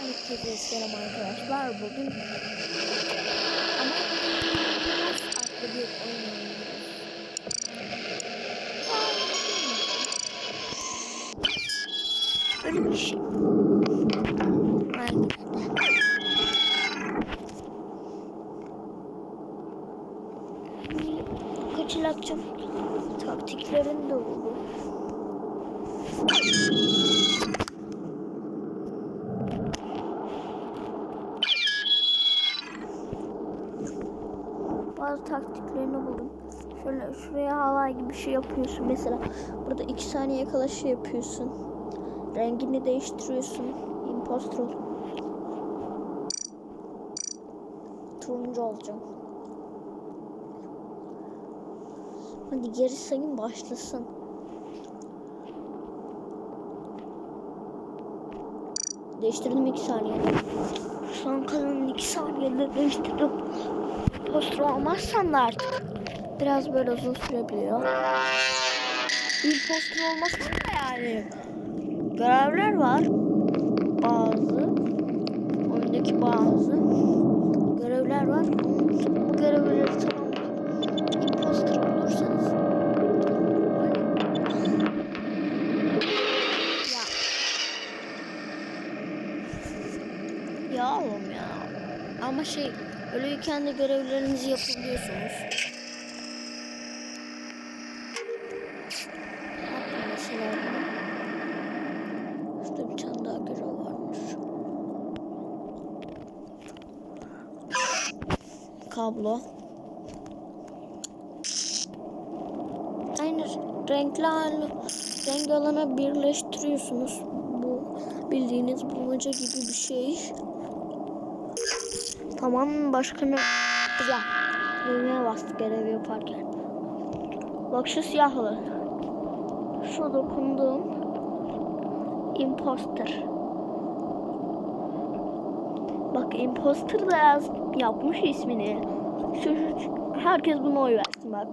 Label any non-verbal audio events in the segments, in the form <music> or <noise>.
Herkese selam arkadaşlar. Bugün ama biraz farklı bir oyun oynuyoruz. Şey. Kaçılakçım taktiklerin de oldu. Bazı taktiklerini buldum. Şöyle şuraya halay gibi bir şey yapıyorsun mesela. Burada iki saniye kala şey yapıyorsun. Rengini değiştiriyorsun. Impostor. Turuncu olacağım. Hadi geri sayım başlasın. Değiştirdim iki saniyede. Son kalan iki saniyede değiştirdim. Impostor olmazsan da artık biraz böyle uzun sürebiliyor. Impostor olmasın da yani. Görevler var. Bazı. Oyundaki bazı görevler var. Bu görevleri tamamlayıp impostor bulursanız ya. Ya oğlum ya. Ama şey ölüyken de görevlerinizi yapabiliyorsunuz. Mesela bir tane daha görev varmış. Kablo. Aynı renkli renk alana birleştiriyorsunuz. Bu bildiğiniz bulmaca gibi bir şey. Tamam başkanı güzel. Düğmeye bastık görevi yaparken. Bak şu siyahlı. Şu dokunduğum imposter. Bak imposter da yaz, yapmış ismini. Şu, şu, herkes buna oy versin bak.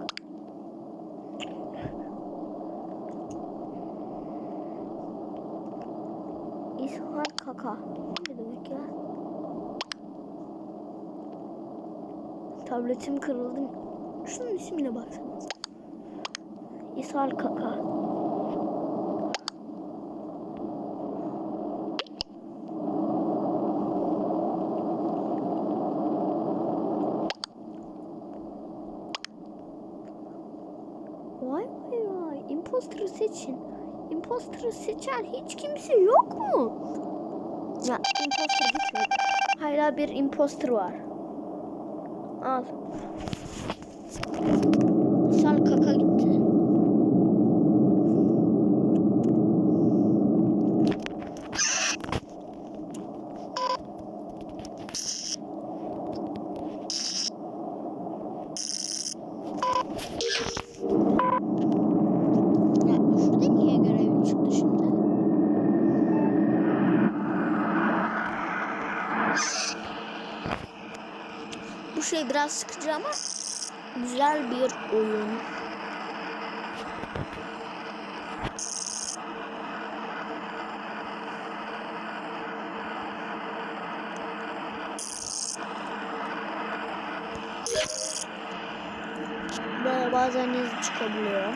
İshal Kaka. Ne demek ya? Tabletim kırıldı. Şunun ismine baksana. İshal Kaka. Vay vay vay. Imposter'ı seçin. Imposter'ı seçen hiç kimse yok mu? Ya imposter gitmedi. Hala bir imposter var. 啊。Biraz sıkıcı ama güzel bir oyun. Böyle bazen iz çıkabiliyor.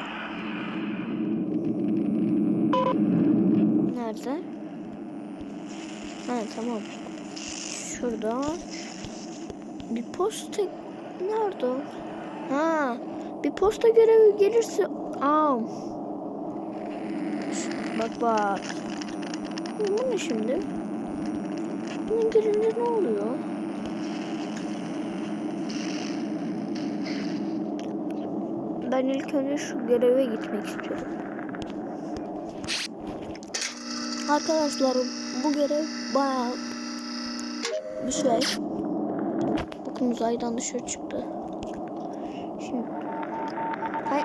Nerede? Ha tamam. Şurada. Bir posta nerede? Ha, bir posta görevi gelirse Aa. Bak bak. Bu ne şimdi? Bunun gelince ne oluyor? Ben ilk önce şu göreve gitmek istiyorum. Arkadaşlar bu görev bayağı bir şey. Bakın uzaydan dışarı çıktı. Şimdi Hay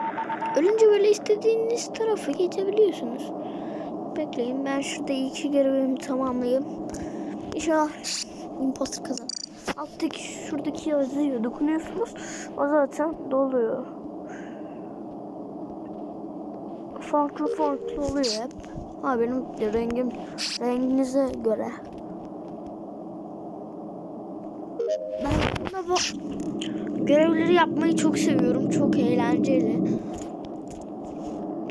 ölünce böyle istediğiniz tarafa geçebiliyorsunuz. Bekleyin ben şurada iki görevimi tamamlayayım. İnşallah imposter kazan. Alttaki şuradaki yazıyor dokunuyorsunuz. O zaten doluyor. Farklı farklı oluyor hep. Ha benim rengim renginize göre. Ben aslında bu görevleri yapmayı çok seviyorum. Çok eğlenceli.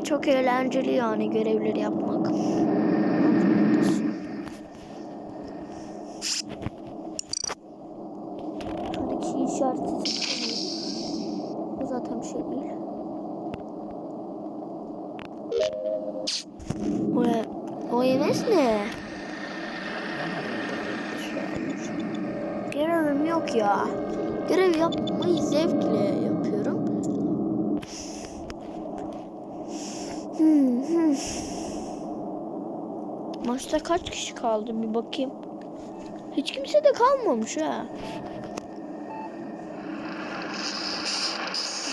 Çok eğlenceli yani görevleri yapmak. Şuradaki işareti. Bu zaten bir şey değil. O, o yemes ne? Görevim yok ya. Görev yapmayı zevkle yapıyorum. Hmm, hmm. Maçta kaç kişi kaldı bir bakayım. Hiç kimse de kalmamış ha.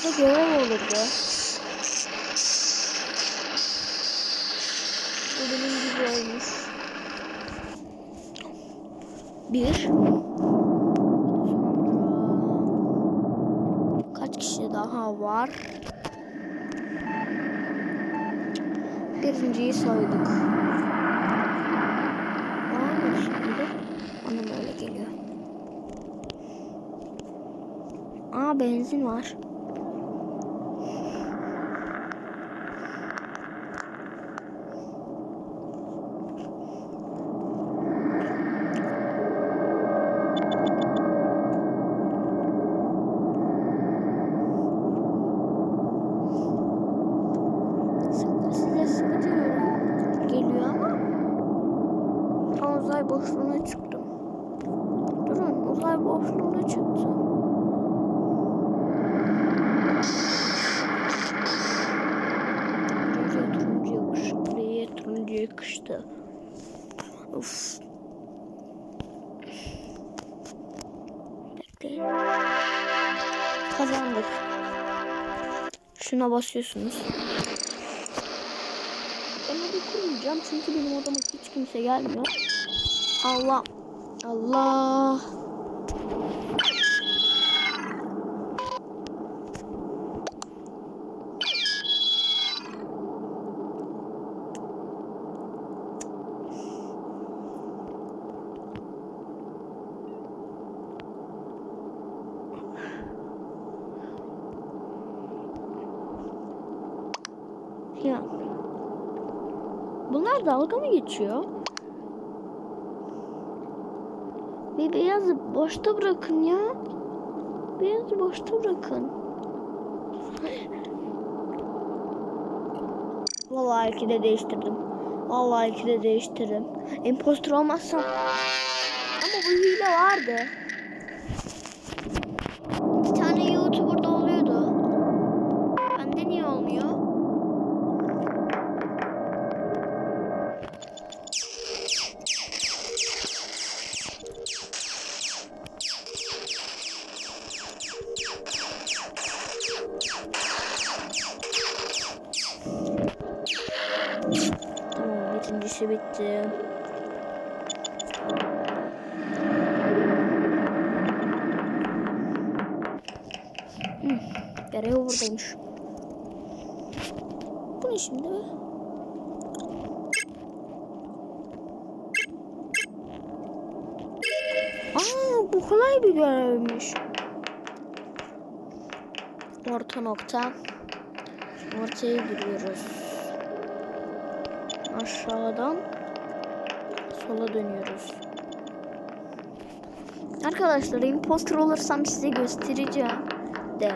Burada görev olurdu. Bu benim gibi olmuş. Bir. Sonra kaç kişi daha var? Birinciyi soyduk. Mı şimdi? Bana böyle geliyor. Aa benzin var. Sık- Size sıkıcı görün- geliyor ama ben uzay boşluğuna çıktım. Durun uzay boşluğuna çıktım. Buraya turuncu yakış, buraya yakıştı. Uf. Kazandık. Şuna basıyorsunuz. Ben orayı kurmayacağım çünkü benim odama hiç kimse gelmiyor. Allah. Allah. Ya. Bunlar dalga mı geçiyor? Bir beyazı boşta bırakın ya. Beyazı boşta bırakın. Vallahi iki de değiştirdim. Vallahi iki de değiştirdim. Impostor olmazsam. Ama bu hile vardı. Bitti. Hmm, görev buradaymış. Bu ne şimdi? Aa bu kolay bir görevmiş. Orta nokta. Ortaya giriyoruz. Aşağıdan sola dönüyoruz. Arkadaşlar imposter olursam size göstereceğim de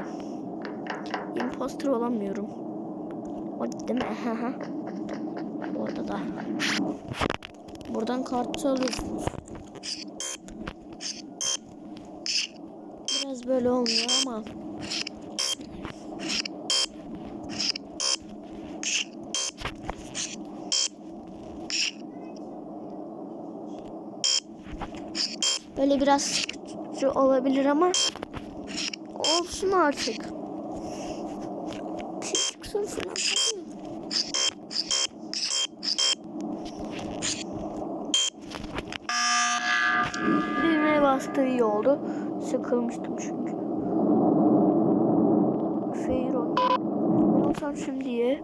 imposter olamıyorum. O değil mi? <laughs> Bu odada. Buradan kartı alıyorsunuz. Biraz böyle olmuyor ama Böyle biraz sıkıcı olabilir ama olsun artık. Çıksın falan. Düğmeye bastığı iyi oldu. Sıkılmıştım çünkü. Feyron. Ben olsam şimdiye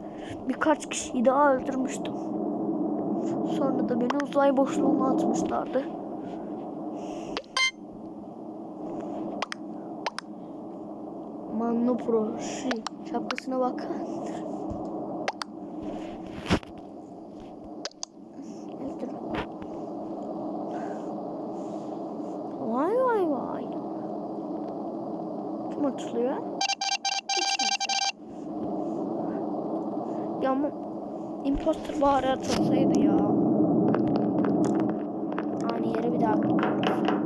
birkaç kişiyi daha öldürmüştüm. Sonra da beni uzay boşluğuna atmışlardı. Manlı Pro. Şu şapkasına bak. Vay vay vay. Kim atılıyor? Ya ama imposter bari atılsaydı ya. Aynı yere bir daha gidiyoruz.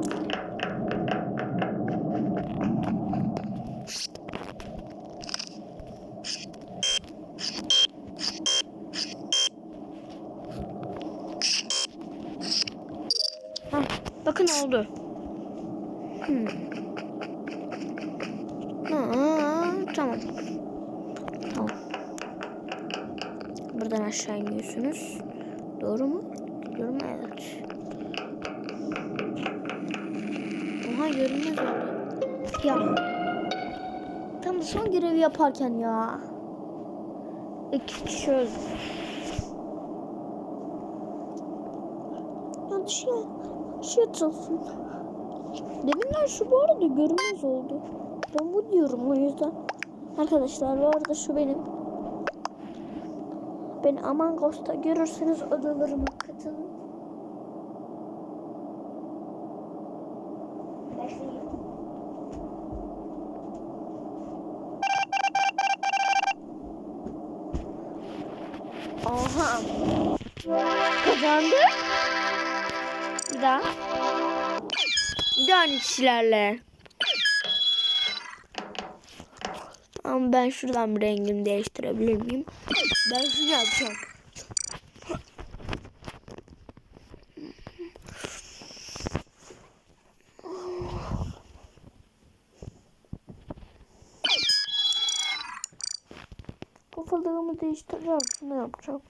Hah, bakın oldu. Hmm. Aa, tamam. Tamam. Buradan aşağı iniyorsunuz. Doğru mu? Gidiyorum evet. Oha görünmez oldu. Ya. Tam son görevi yaparken ya. İki kişi öldü. Ya dışarı atılsın. Deminler şu bu arada görünmez oldu. Ben bu diyorum o yüzden. Arkadaşlar bu arada şu benim. Beni Among Us'ta görürseniz odalarıma katılın. Başlayayım. Oha. Daha aynı kişilerle. Ama ben şuradan rengimi değiştirebilir miyim? Ben şunu yapacağım. Kafalığımı değiştireceğim. Şunu yapacağım.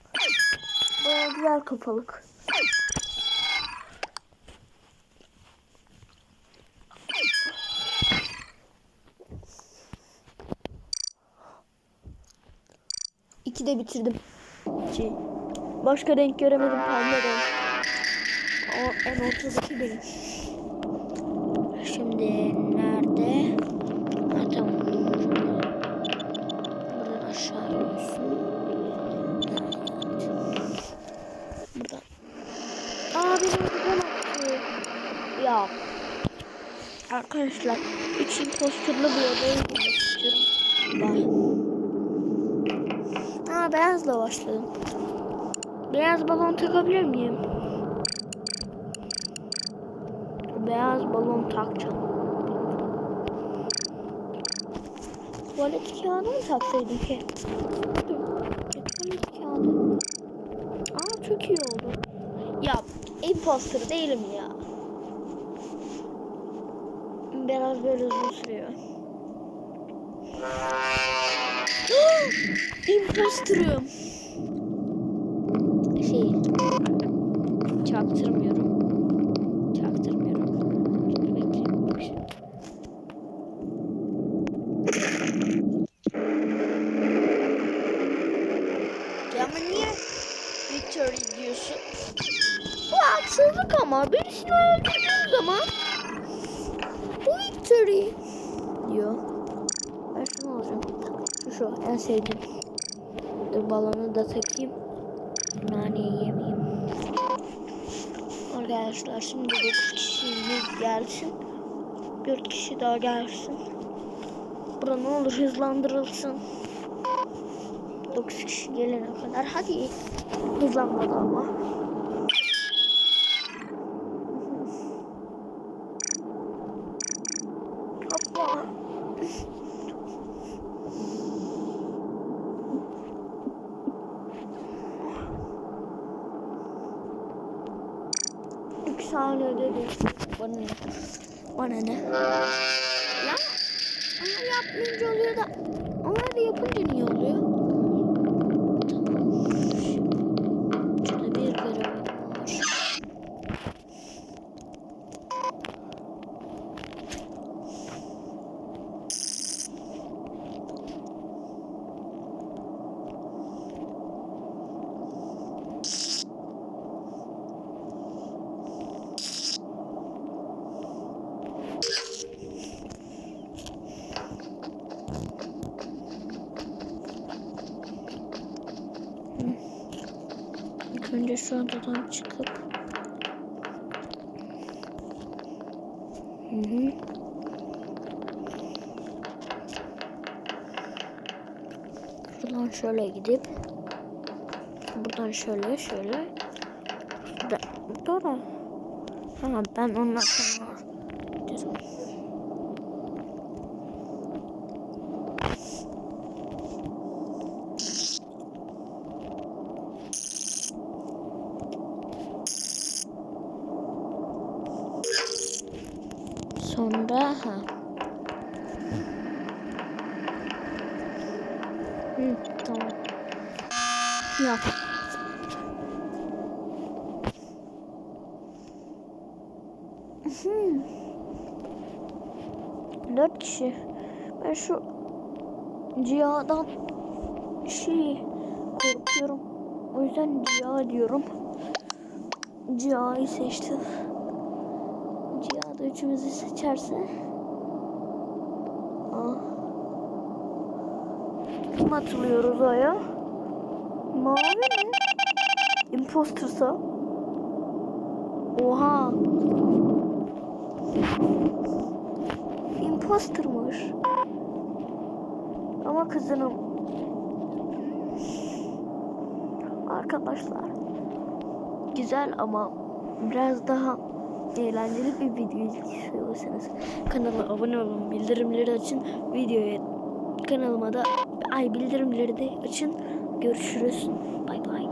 Baya güzel kafalık. İki de bitirdim. Şey, başka renk göremedim pembe renk. O en ortadaki benim. Şimdi nerede? Ha, tamam. Buradan aşağı iniyorsun. Buradan. Aa benim buradan attı. Ya. Arkadaşlar 3 imposterlı bir odaya girmek istiyorum. Bye. Aa beyazla başladım. Beyaz balon takabilir miyim? Beyaz balon takacağım. Tuvalet kağıdı mı taksaydım ki? Tuvalet kağıdı. Aa çok iyi oldu. Ya imposter değilim ya. Biraz böyle uzun sürüyor. <gasps> Imposter'ım. Şey. Çaktırmıyorum. Çaktırmıyorum. Bekleyin. Ya ama niye Victory diyorsun? Bu haksızlık ama. Birisini öldürdüğün zaman bu Victory diyor. Şu şu en sevdiğim. Dur balonu da takayım. Naneyi yemeyeyim. Arkadaşlar şimdi 9 kişimiz gelsin. 4 kişi daha gelsin. Bura ne olur hızlandırılsın. 9 kişi gelene kadar. Hadi. Hızlanmadı ama. Hoppa. Saniye dedi. Bana ne? Bana ne? Ya ama yapmayınca oluyor da onları yapınca niye İlk önce şu adadan çıkıp Hı hı. Buradan şöyle gidip buradan şöyle şöyle da, doğru. Ha ben ondan sonra dedim. Sonra ha. Hı, tamam. Yap. Hmm. Dört kişi. Ben şu Ciha'dan şey korkuyorum. O yüzden Ciha diyorum. Ciha'yı seçtim. Ciha da üçümüzü seçerse. Kim atılıyoruz aya? Mavi mi? Impostersa. Oha. Impostermış. Ama kızınım. Arkadaşlar. Güzel ama biraz daha eğlenceli bir video istiyorsanız kanala abone olun, bildirimleri açın, videoya kanalıma da ay bildirimleri de açın. Görüşürüz. Bay bay.